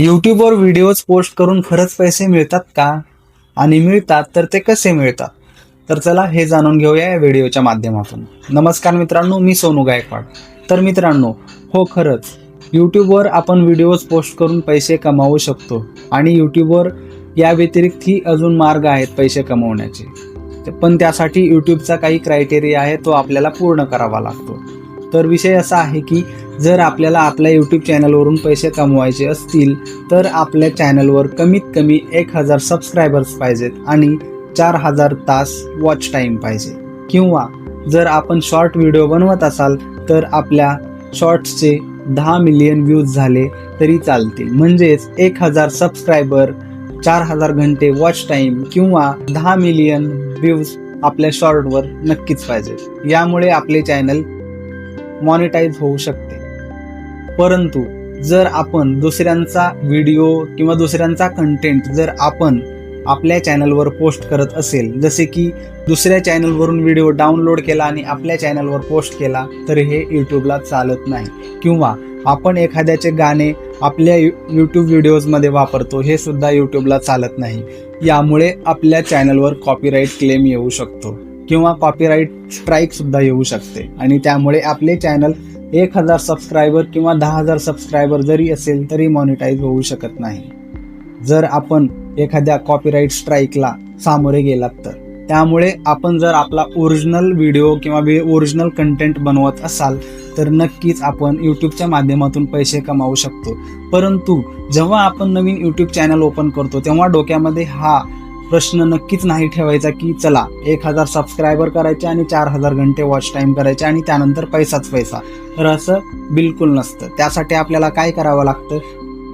यूट्यूबवर videos post करून खरंच पैसे मिळतात का? आणि मिळतात तर ते कसे मिळतात? तर चला हे जाणून घेऊया या व्हिडिओच्या माध्यमातून. नमस्कार मित्रांनो मी सोनू गायकवाड. तर मित्रांनो हो खरंच यूट्यूबवर आपण व्हिडिओज पोस्ट करून पैसे कमावू शकतो आणि यूट्यूबवर या व्यतिरिक्तही अजून मार्ग आहेत पैसे कमवण्याचे. पण त्यासाठी यूट्यूबचा काही क्रायटेरिया आहे तो आपल्याला पूर्ण करावा लागतो. तर विषय असा आहे की जर आपल्याला आपल्या यूट्यूब चॅनलवरून पैसे कमवायचे असतील तर आपल्या चॅनलवर कमीत कमी एक हजार सबस्क्रायबर्स पाहिजेत आणि चार हजार तास वॉच टाईम पाहिजे. किंवा जर आपण शॉर्ट व्हिडिओ बनवत असाल तर आपल्या शॉर्ट्सचे दहा मिलियन व्ह्यूज झाले तरी चालतील. म्हणजेच एक हजार सबस्क्रायबर चार हजार घंटे वॉच टाईम किंवा दहा मिलियन व्ह्यूज आपल्या शॉर्टवर नक्कीच पाहिजे यामुळे आपले चॅनल मॉनिटाईज होऊ शकते. परंतु जर आपण दुसऱ्यांचा व्हिडिओ किंवा दुसऱ्यांचा कंटेंट जर आपण आपल्या चॅनलवर पोस्ट करत असेल जसे की दुसऱ्या चॅनलवरून व्हिडिओ डाउनलोड केला आणि आपल्या चॅनलवर पोस्ट केला तर हे यूट्यूबला चालत नाही. किंवा आपण एखाद्याचे गाणे आपल्या यू यूट्यूब व्हिडिओजमध्ये वापरतो हे सुद्धा यूट्यूबला चालत नाही. यामुळे आपल्या चॅनलवर कॉपीराईट क्लेम येऊ शकतो. किंवा कॉपीराईट स्ट्राईक सुद्धा येऊ शकते. आणि त्यामुळे आपले चॅनल एक हजार सबस्क्रायबर किंवा दहा हजार सबस्क्रायबर जरी असेल तरी मॉनिटाईज होऊ शकत नाही. जर आपण एखाद्या कॉपीराईट स्ट्राईकला सामोरे गेलात तर. त्यामुळे आपण जर आपला ओरिजिनल व्हिडिओ किंवा ओरिजिनल कंटेंट बनवत असाल तर नक्कीच आपण यूट्यूबच्या माध्यमातून पैसे कमावू शकतो. परंतु जेव्हा आपण नवीन यूट्यूब चॅनल ओपन करतो तेव्हा डोक्यामध्ये हा प्रश्न नक्कीच नाही ठेवायचा की चला एक हजार सबस्क्रायबर करायचे आणि चार हजार घंटे वॉच टाईम करायचे आणि त्यानंतर पैसाच पैसा. तर असं बिलकुल नसतं. त्यासाठी आपल्याला काय करावं लागतं?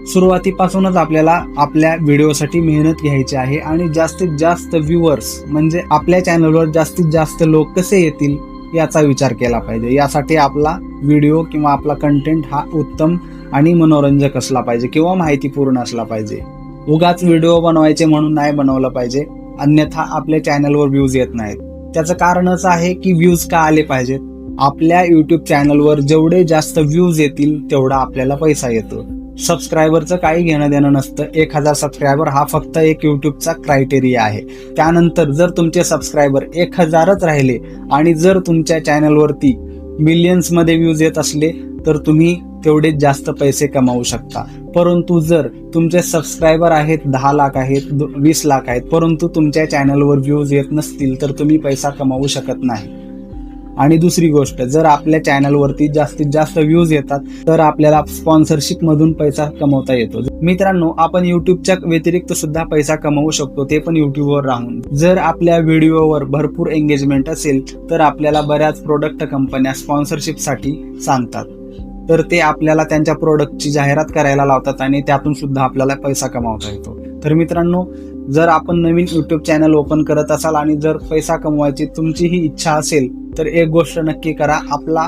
सुरुवातीपासूनच आपल्याला आपल्या व्हिडिओसाठी मेहनत घ्यायची आहे आणि जास्तीत जास्त व्ह्युअर्स म्हणजे आपल्या चॅनलवर जास्तीत जास्त लोक कसे येतील याचा विचार केला पाहिजे. यासाठी आपला व्हिडिओ किंवा आपला कंटेंट हा उत्तम आणि मनोरंजक असला पाहिजे किंवा माहितीपूर्ण असला पाहिजे. उगाच व्हिडिओ बनवायचे म्हणून नाही बनवलं पाहिजे. अन्यथा आपल्या चॅनलवर व्ह्यूज येत नाहीत. त्याचं कारणच आहे की व्ह्यूज का आले पाहिजेत? आपल्या युट्यूब चॅनलवर जेवढे जास्त व्ह्यूज येतील तेवढा आपल्याला पैसा येतो. सबस्क्रायबरचं काही घेणं देणं नसतं. एक हजार सबस्क्रायबर हा फक्त एक युट्यूबचा क्रायटेरिया आहे. त्यानंतर जर तुमचे सबस्क्रायबर एक हजारच राहिले आणि जर तुमच्या चॅनलवरती मिलियन्समध्ये व्ह्यूज येत असले तर तुम्ही तेवढेच जास्त पैसे कमावू शकता. परंतु जर तुमचे सबस्क्रायबर आहेत दहा लाख आहेत वीस लाख आहेत परंतु तुमच्या चॅनलवर व्ह्यूज येत नसतील तर तुम्ही पैसा कमावू शकत नाही. आणि दुसरी गोष्ट जर आपल्या चॅनलवरती जास्तीत जास्त व्ह्यूज येतात तर आपल्याला स्पॉन्सरशिप मधून पैसा कमवता येतो. मित्रांनो आपण युट्यूबच्या व्यतिरिक्त सुद्धा पैसा कमवू शकतो ते पण युट्यूबवर राहून. जर आपल्या व्हिडिओवर भरपूर एंगेजमेंट असेल तर आपल्याला बऱ्याच प्रोडक्ट कंपन्या स्पॉन्सरशिपसाठी सांगतात. तर ते आपल्याला त्यांच्या प्रोडक्टची जाहिरात करायला लावतात आणि त्यातून सुद्धा आपल्याला पैसा कमावता येतो. तर मित्रांनो जर आपण नवीन युट्यूब चॅनल ओपन करत असाल आणि जर पैसा कमवायची तुमची ही इच्छा असेल तर एक गोष्ट नक्की करा. आपला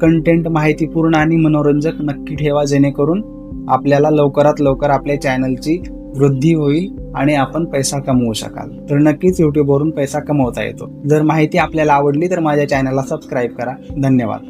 कंटेंट माहितीपूर्ण आणि मनोरंजक नक्की ठेवा जेणेकरून आपल्याला लवकरात लवकर आपल्या चॅनलची वृद्धी होईल आणि आपण पैसा कमवू शकाल. तर नक्कीच युट्यूबवरून पैसा कमवता येतो. जर माहिती आपल्याला आवडली तर माझ्या चॅनलला सबस्क्राईब करा. धन्यवाद.